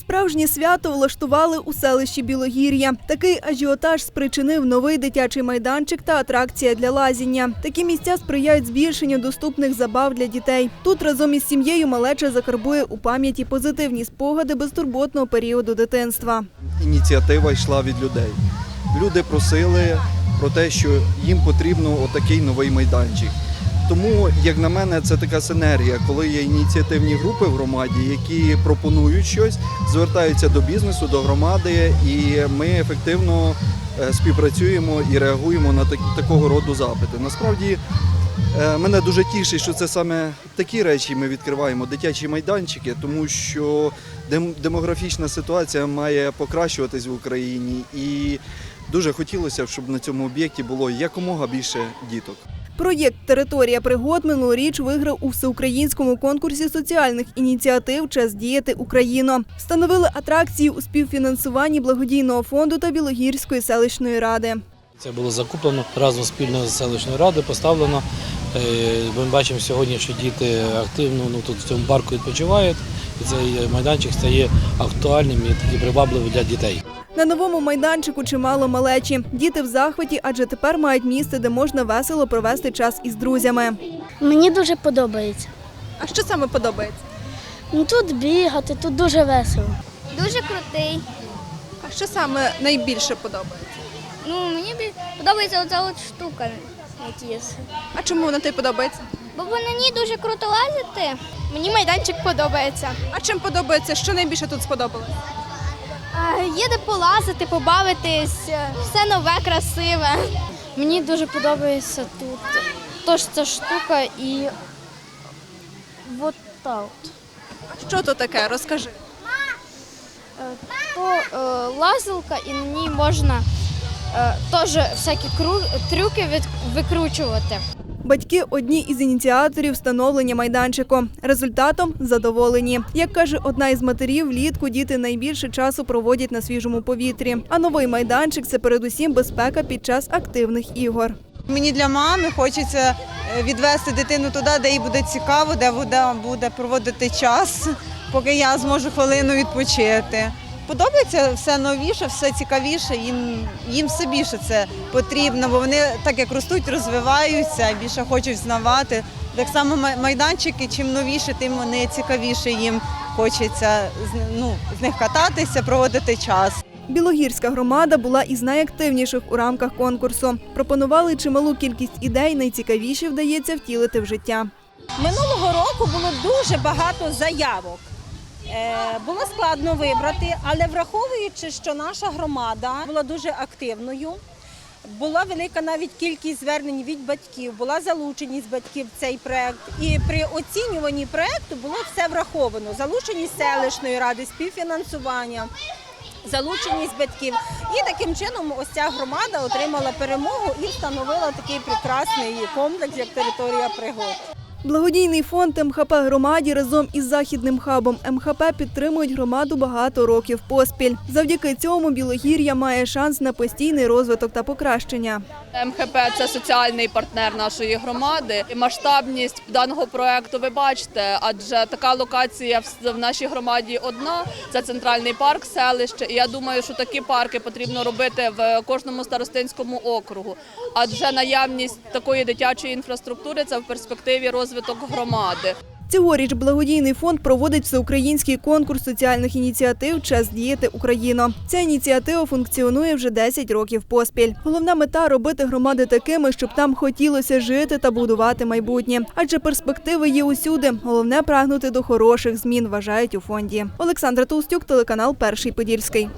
Справжнє свято влаштували у селищі Білогір'я. Такий ажіотаж спричинив новий дитячий майданчик та атракція для лазіння. Такі місця сприяють збільшенню доступних забав для дітей. Тут разом із сім'єю малеча закарбує у пам'яті позитивні спогади безтурботного періоду дитинства. ініціатива йшла від людей. Люди просили про те, що їм потрібно отакий новий майданчик. Тому, як на мене, це така синергія, коли є ініціативні групи в громаді, які пропонують щось, звертаються до бізнесу, до громади, і ми ефективно е, співпрацюємо і реагуємо на так- такого роду запити. Насправді Е, Мене дуже тішить, що це саме такі речі ми відкриваємо, дитячі майданчики, тому що демографічна ситуація має покращуватись в Україні, і дуже хотілося б, щоб на цьому об'єкті було якомога більше діток. Проєкт Територія пригод минулоріч виграв у всеукраїнському конкурсі соціальних ініціатив Час діяти Україно. Встановили атракції у співфінансуванні благодійного фонду та Білогірської селищної ради. Це було закуплено разом спільно з селищною радою, поставлено. Е, Ми бачимо сьогодні, що діти активно ну, тут в цьому парку відпочивають, і цей майданчик стає актуальним і такий привабливим для дітей. На новому майданчику чимало малечі. Діти в захваті, адже тепер мають місце, де можна весело провести час із друзями. Мені дуже подобається. А що саме подобається? Ну тут бігати, тут дуже весело. Дуже крутий. А що саме найбільше подобається? Ну, мені подобається оця от штука. А чому вона тобі подобається? Бо по на ній дуже круто лазити. Мені майданчик подобається. А чим подобається? Що найбільше тут сподобалось? Є де полазити, побавитись, все нове, красиве. Мені дуже подобається тут. Тож ця штука і от так. Що то таке? Розкажи. Е, То е, лазилка і на ній можна е, теж всякі кру- трюки від, викручувати. Батьки одні із ініціаторів встановлення майданчику. Результатом задоволені. Як каже одна із матерів, влітку діти найбільше часу проводять на свіжому повітрі. А новий майданчик це передусім безпека під час активних ігор. Мені для мами хочеться е, відвести дитину туди, де їй буде цікаво, де буде проводити час, поки я зможу хвилину відпочити. Подобається все новіше, все цікавіше. Їм, їм все більше це потрібно, бо вони так як ростуть, розвиваються, більше хочуть знавати. Так само майданчики, чим новіше, тим вони цікавіше їм хочеться з- ну, з них кататися, проводити час. Білогірська громада була із найактивніших у рамках конкурсу. Пропонували чималу кількість ідей, найцікавіші вдається втілити в життя. Минулого року було дуже багато заявок. Е, Було складно вибрати, але враховуючи, що наша громада була дуже активною, була велика навіть кількість звернень від батьків, була залученість батьків в цей проект. І при оцінюванні проекту було все враховано: залученість селищної ради, співфінансування. Залученість батьків, і таким чином ось ця громада отримала перемогу і встановила такий прекрасний комплекс, як територія пригод. Благодійний фонд МХП громаді разом із західним хабом МХП підтримують громаду багато років поспіль. Завдяки цьому Білогір'я має шанс на постійний розвиток та покращення. МХП це соціальний партнер нашої громади. І масштабність даного проекту ви бачите, адже така локація в- нашій громаді одна це центральний парк селище. І я думаю, що такі парки потрібно робити в кожному старостинському округу. Адже наявність такої дитячої інфраструктури це в перспективі розвиток громади. Цьогоріч благодійний фонд проводить всеукраїнський конкурс соціальних ініціатив Час діяти Україно. Ця ініціатива функціонує вже 10 років поспіль. Головна мета робити громади такими, щоб там хотілося жити та будувати майбутнє. Адже перспективи є усюди. Головне прагнути до хороших змін, вважають у фонді. Олександра Толстюк, телеканал Перший Подільський.